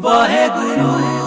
ਵਾਹਿਗੁਰੂ।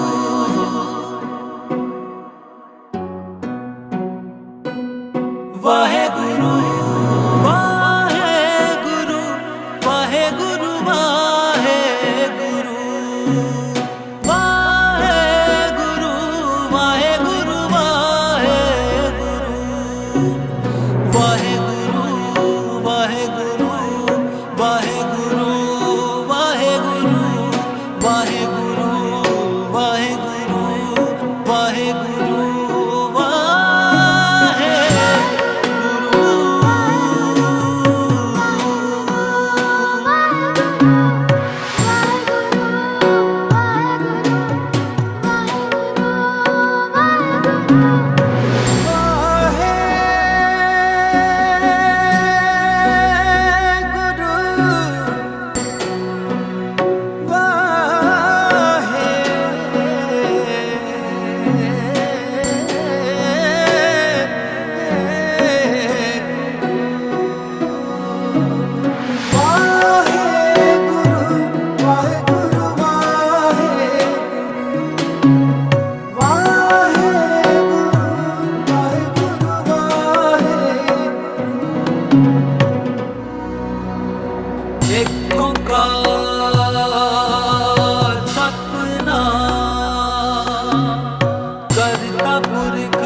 ਕਰਤਾ ਪੁਰਖ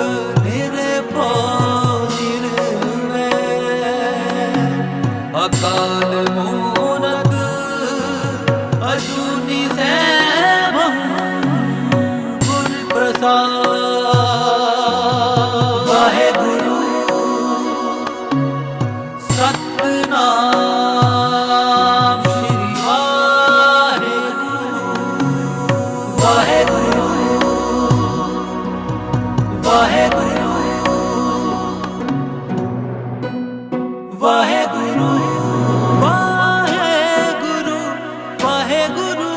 ਨਿਰਭਉ ਨਿਰਵੈਰ ਅਕਾਲ ਮੂਰਤ